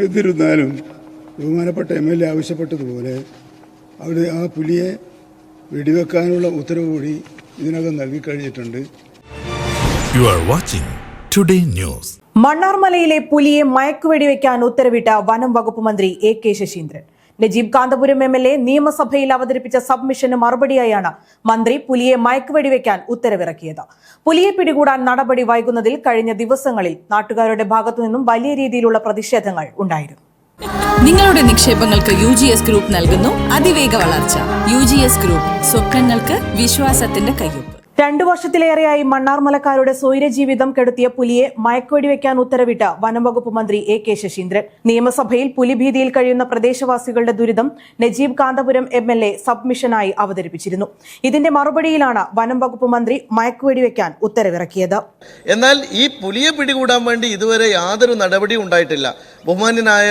എന്നിരുന്നാലും ബഹുമാനപ്പെട്ട M L A ആവശ്യപ്പെട്ടതുപോലെ അവിടെ ആ പുലിയെ വെടിവെക്കാനുള്ള ഉത്തരവ് കൂടി ഇതിനകം നൽകിക്കഴിഞ്ഞിട്ടുണ്ട്. You are watching today news മണ്ണാർമലയിലെ പുലിയെ മയക്കുവെടിവെക്കാൻ ഉത്തരവിട്ട വനം വകുപ്പ് മന്ത്രി A K Saseendran. Najeeb Kanthapuram M L A നിയമസഭയിൽ അവതരിപ്പിച്ച സബ്മിഷന് മറുപടിയായാണ് മന്ത്രി പുലിയെ മയക്കുവെടിവെക്കാൻ ഉത്തരവിറക്കിയത്. പുലിയെ പിടികൂടാൻ നടപടി വൈകുന്നതിൽ കഴിഞ്ഞ ദിവസങ്ങളിൽ നാട്ടുകാരുടെ ഭാഗത്തുനിന്നും വലിയ രീതിയിലുള്ള പ്രതിഷേധങ്ങൾ ഉണ്ടായിരുന്നു. നിങ്ങളുടെ നിക്ഷേപങ്ങൾക്ക് യു ജി എസ് ഗ്രൂപ്പ് നൽകുന്നു. അതിവേഗ വളർച്ച. യു ജി എസ് ഗ്രൂപ്പ് സ്വപ്നങ്ങൾക്ക് വിശ്വാസത്തിന്റെ കയ്യൊപ്പ്. രണ്ടു വർഷത്തിലേറെയായി മണ്ണാർമലക്കാരുടെ സ്വൈരജീവിതം കെടുത്തിയ പുലിയെ മയക്കുവെടിവെക്കാൻ ഉത്തരവിട്ട വനംവകുപ്പ് മന്ത്രി എ കെ ശശീന്ദ്രൻ. നിയമസഭയിൽ പുലിഭീതിയിൽ കഴിയുന്ന പ്രദേശവാസികളുടെ ദുരിതം Najeeb Kanthapuram M L A സബ്മിഷനായി അവതരിപ്പിച്ചിരുന്നു. ഇതിന്റെ മറുപടിയിലാണ് വനംവകുപ്പ് മന്ത്രി മയക്കുവെടിവെക്കാൻ ഉത്തരവിറക്കിയത്. എന്നാൽ ഈ പുലിയെ പിടികൂടാൻ വേണ്ടി ഇതുവരെ യാതൊരു നടപടിയും ഉണ്ടായിട്ടില്ല. ബഹുമാന്യനായ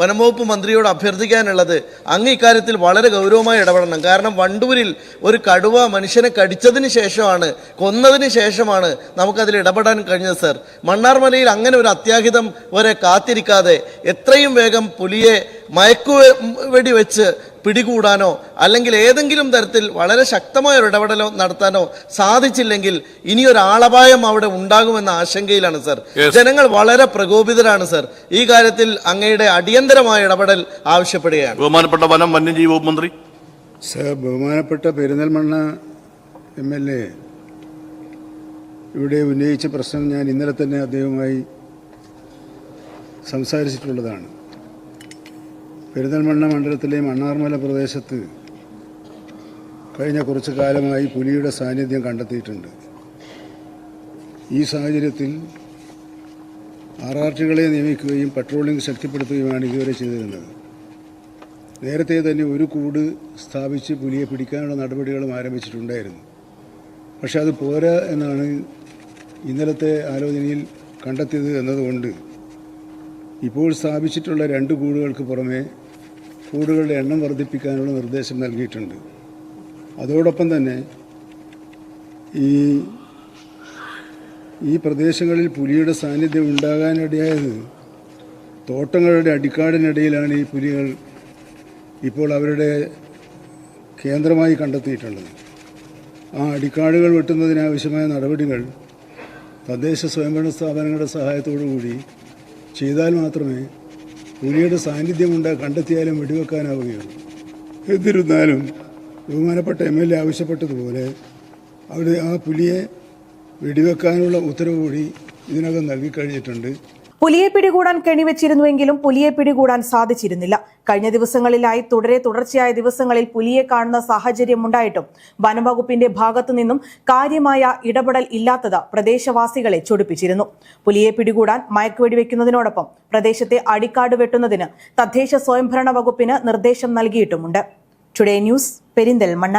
വനംവകുപ്പ് മന്ത്രിയോട് അഭ്യർത്ഥിക്കാനുള്ളത് അങ്ങ് ഇക്കാര്യത്തിൽ വളരെ ഗൗരവമായി ഇടപെടണം. കാരണം വണ്ടൂരിൽ ഒരു കടുവ മനുഷ്യനെ കടിച്ചതിന് ശേഷമാണ് കൊന്നതിന് ശേഷമാണ് നമുക്കതിൽ ഇടപെടാൻ കഴിഞ്ഞത് സർ. മണ്ണാർമലയിൽ അങ്ങനെ ഒരു അത്യാഹിതം വരെ കാത്തിരിക്കാതെ എത്രയും വേഗം പുലിയെ മയക്കു വെടി വെച്ച് പിടികൂടാനോ അല്ലെങ്കിൽ ഏതെങ്കിലും തരത്തിൽ വളരെ ശക്തമായ ഒരു ഇടപെടലോ നടത്താനോ സാധിച്ചില്ലെങ്കിൽ ഇനിയൊരു ആളപായം അവിടെ ഉണ്ടാകുമെന്ന ആശങ്കയിലാണ് സർ. ജനങ്ങൾ വളരെ പ്രകോപിതരാണ് സർ. ഈ കാര്യത്തിൽ അങ്ങയുടെ അടിയന്തരമായ ഇടപെടൽ ആവശ്യപ്പെടുകയാണ്. ബഹുമാനപ്പെട്ട വനം വന്യജീവ മന്ത്രി. സർ ബഹുമാനപ്പെട്ട പെരിന്തൽമണ്ണ എം എൽ എ ഇവിടെ ഉന്നയിച്ച പ്രശ്നം ഞാൻ ഇന്നലെ തന്നെ അദ്ദേഹവുമായി സംസാരിച്ചിട്ടുള്ളതാണ്. പെരുന്തൽമണ്ണ മണ്ഡലത്തിലെ മണ്ണാർമല പ്രദേശത്ത് കഴിഞ്ഞ കുറച്ചു കാലമായി പുലിയുടെ സാന്നിധ്യം കണ്ടെത്തിയിട്ടുണ്ട്. ഈ സാഹചര്യത്തിൽ ആർ ആർ ടികളെ നിയമിക്കുകയും പട്രോളിംഗ് ശക്തിപ്പെടുത്തുകയുമാണ് ഇതുവരെ ചെയ്തിരുന്നത്. നേരത്തെ തന്നെ ഒരു കൂട് സ്ഥാപിച്ച് പുലിയെ പിടിക്കാനുള്ള നടപടികളും ആരംഭിച്ചിട്ടുണ്ടായിരുന്നു. പക്ഷെ അത് പോരാ എന്നാണ് ഇന്നലത്തെ ആലോചനയിൽ കണ്ടെത്തിയത് എന്നതുകൊണ്ട് ഇപ്പോൾ സ്ഥാപിച്ചിട്ടുള്ള രണ്ട് കൂടുകൾക്ക് പുറമേ കൂടുകളുടെ എണ്ണം വർദ്ധിപ്പിക്കാനുള്ള നിർദ്ദേശം നൽകിയിട്ടുണ്ട്. അതോടൊപ്പം തന്നെ ഈ ഈ പ്രദേശങ്ങളിൽ പുലിയുടെ സാന്നിധ്യം ഉണ്ടാകാനിടയായത് തോട്ടങ്ങളുടെ അടിക്കാടിനിടയിലാണ് ഈ പുലികൾ ഇപ്പോൾ അവരുടെ കേന്ദ്രമായി കണ്ടെത്തിയിട്ടുള്ളത്. ആ അടിക്കാടുകൾ വെട്ടുന്നതിനാവശ്യമായ നടപടികൾ തദ്ദേശ സ്വയംഭരണ സ്ഥാപനങ്ങളുടെ സഹായത്തോടു കൂടി ചെയ്താൽ മാത്രമേ പുലിയുടെ സാന്നിധ്യമുണ്ട് കണ്ടെത്തിയാലും വെടിവെക്കാനാവുകയുള്ളൂ. എന്നിരുന്നാലും ബഹുമാനപ്പെട്ട എം എൽ എ ആവശ്യപ്പെട്ടതുപോലെ അവിടെ ആ പുലിയെ വെടിവെക്കാനുള്ള ഉത്തരവ് കൂടി ഇതിനകം നൽകിക്കഴിഞ്ഞിട്ടുണ്ട് പുലിയെ പിടികൂടാൻ കെണിവെച്ചിരുന്നുവെങ്കിലും പുലിയെ പിടികൂടാൻ സാധിച്ചിരുന്നില്ല. കഴിഞ്ഞ ദിവസങ്ങളിലായി തുടരെ തുടർച്ചയായ ദിവസങ്ങളിൽ പുലിയെ കാണുന്ന സാഹചര്യമുണ്ടായിട്ടും വനംവകുപ്പിന്റെ ഭാഗത്തു നിന്നും കാര്യമായ ഇടപെടൽ ഇല്ലാത്തത് പ്രദേശവാസികളെ ചൊടിപ്പിച്ചിരുന്നു. പുലിയെ പിടികൂടാൻ മയക്കുവെടിവെക്കുന്നതിനോടൊപ്പം പ്രദേശത്തെ അടിക്കാട് വെട്ടുന്നതിന് തദ്ദേശ സ്വയംഭരണ വകുപ്പിന് നിർദ്ദേശം നൽകിയിട്ടുമുണ്ട്. Today news Perinthalmanna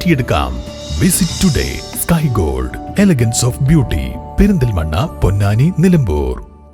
മാറ്റിയെടുക്കാം. Visit today sky gold elegance of beauty Perinthalmanna Ponnani Nilambur.